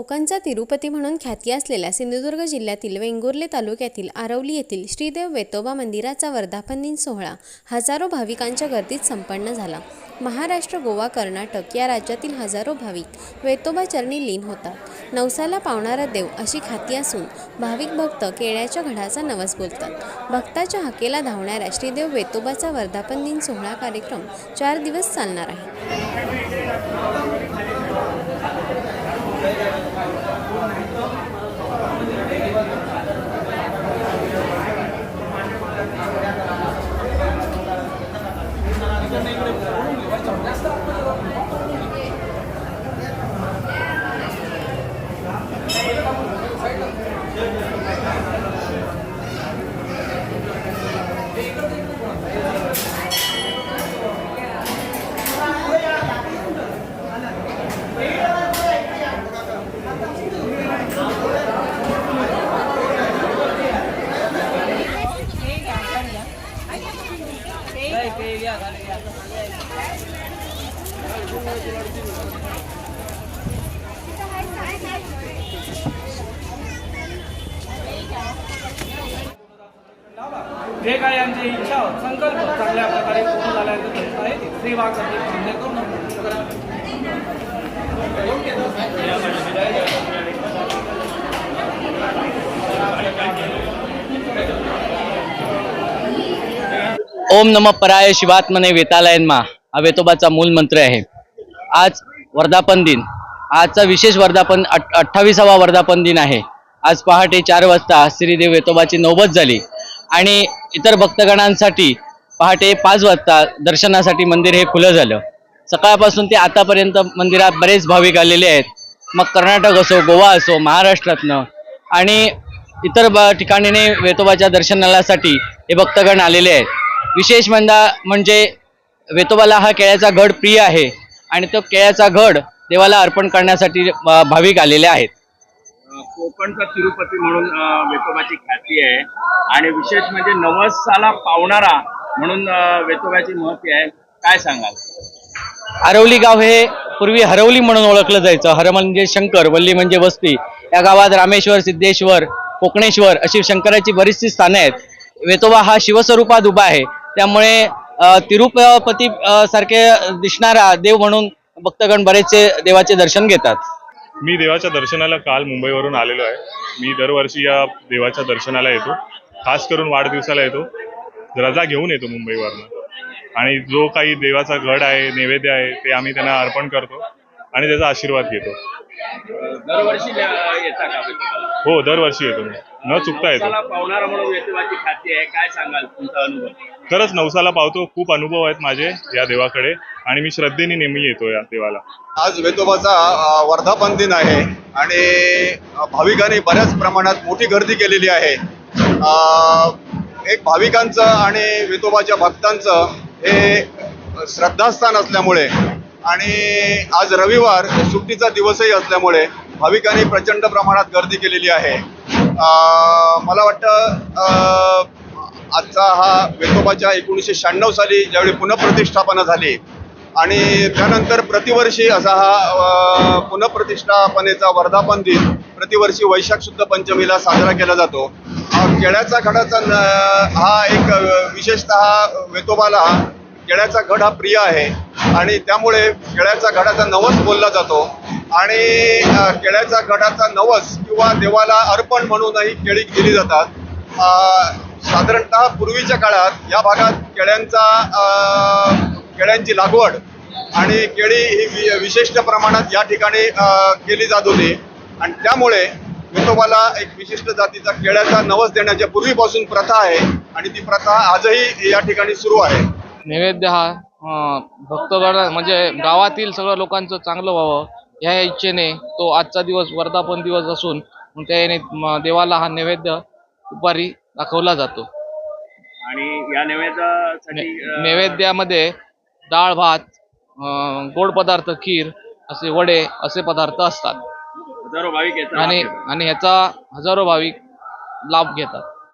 कोकणचा तिरुपती म्हणून ख्याती असलेल्या सिंधुदुर्ग जिल्ह्यातील वेंगुर्ले तालुक्यातील आरवली येथील श्रीदेव वेतोबा मंदिराचा वर्धापन दिन सोहळा हजारो भाविकांच्या गर्दीत संपन्न झाला. महाराष्ट्र गोवा कर्नाटक या राज्यातील हजारो भाविक वेतोबा चरणी लीन होतात. नवसाला पावणारा देव अशी ख्याती असून भाविक भक्त केळ्याच्या घडाचा नवस बोलतात. भक्ताच्या हाकेला धावणाऱ्या श्रीदेव वेतोबाचा वर्धापन दिन सोहळा कार्यक्रम चार दिवस चालणार आहे. जे काय यांची इच्छा संकल्प चांगल्या प्रकारे पूर्ण झाल्यानंतर आहे सेवा करते मान्य करून ओम नम पराय शिवात्मने वेतालयनमा. हा वेतोबाचा मूल मंत्र आहे. आज वर्धापन दिन. आजचा विशेष वर्धापन अठ्ठावीसावा वर्धापन दिन आहे. आज पहाटे चार वाजता श्रीदेव वेतोबाची नौबत झाली. आणि इतर भक्तगणांसाठी पहाटे पाच वाजता दर्शनासाठी मंदिर हे खुलं झालं. सकाळपासून ते आतापर्यंत मंदिरात बरेच भाविक आलेले आहेत. मग कर्नाटक असो गोवा असो महाराष्ट्रातनं आणि इतर ब ठिकाणीने वेतोबाच्या दर्शनासाठी हे भक्तगण आलेले आहेत. विशेष म्हणता म्हणजे वेतोबाला हा केळ्याचा घड प्रिय आहे आणि तो केळ्याचा घड देवाला अर्पण करण्यासाठी भाविक आलेले आहेत. कोकणचा तिरुपती म्हणून वेतोबाची ख्याती आहे. आणि विशेष म्हणजे नवसाला पावणारा म्हणून वेतोबाची महती आहे. काय सांगाल? आरवली गाव हे पूर्वी हरवली म्हणून ओळखलं जायचं. हर म्हणजे शंकर वल्ली म्हणजे वस्ती. या गावात रामेश्वर सिद्धेश्वर कोकणेश्वर अशी शंकराची बरीचशी स्थानं आहेत. वेतोबा हा शिवस्वरूपात उभा आहे. त्यामुळे तिरुपती सारखे दिसणारा देव म्हणून भक्तगण बरेचसे देवाचे दर्शन घेतात. मी देवाच्या दर्शनाला काल मुंबईवरून आलेलो आहे. मी दरवर्षी या देवाच्या दर्शनाला येतो. खास करून वाढदिवसाला येतो. रजा घेऊन येतो मुंबईवरनं. आणि जो काही देवाचा घड आहे नैवेद्य आहे ते आम्ही त्यांना अर्पण करतो आणि त्याचा आशीर्वाद घेतो. दरवर्षी येता का हो दरवर्षी येतो मी. न चुकता येतो. नवसाला पावणारा म्हणून वेतोबाची ख्याती आहे. काय सांगाल तुमचा अनुभव? खरंच नवसाला पावतो. खूप अनुभव आहेत माझे या देवाकडे. आणि मी श्रद्धेने नेहमी येतो या देवाला. आज वेतोबाचा वर्धापन दिन आहे आणि भाविकांनी बऱ्याच प्रमाणात मोठी गर्दी केलेली आहे. एक भाविकांचं आणि वेतोबाच्या भक्तांचं हे श्रद्धास्थान असल्यामुळे आणि आज रविवार सुट्टीचा दिवसही असल्यामुळे भाविकांनी प्रचंड प्रमाणात गर्दी केलेली आहे. मला वाटतं आजचा हा वेतोबाच्या एकोणीसशे शहाण्णव साली ज्यावेळी पुनःप्रतिष्ठापना झाली आणि त्यानंतर प्रतिवर्षी असा हा पुनप्रतिष्ठापनेचा वर्धापन दिन प्रतिवर्षी वैशाख शुद्ध पंचमीला साजरा केला जातो. केळ्याचा घडाचा हा एक विशेषतः वेतोबाला केळ्याचा घड हा प्रिय आहे. आणि त्यामुळे केळ्याचा घडाचा नवस बोलला जातो. आणि केळ्याचा घडाचा नवस किंवा देवाला अर्पण म्हणूनही केळी दिली जातात. साधारणतः पूर्वीच्या काळात या भागात केळ्यांचा केळ्यांची लागवड आणि केळी ही विशिष्ट प्रमाणात या ठिकाणी केली जात होती. आणि त्यामुळे विठोबाला एक विशिष्ट जातीचा केळ्याचा नवस देण्याच्या पूर्वीपासून प्रथा आहे आणि ती प्रथा आजही या ठिकाणी सुरू आहे. नैवेद्य हा भक्तगण म्हणजे गावातील सगळ्या लोकांचं चांगलं व्हावं ह्या इच्छेने तो आजचा दिवस वर्धापन दिवस असून मग त्या याने म, देवाला हा नैवेद्य दुपारी दाखवला जातो. आणि या नैवेद्यासाठी नैवेद्यामध्ये डाळ भात गोड पदार्थ खीर असे वडे असे पदार्थ असतात. हजारो भाविक आणि आणि ह्याचा हजारो भाविक लाभ घेतात.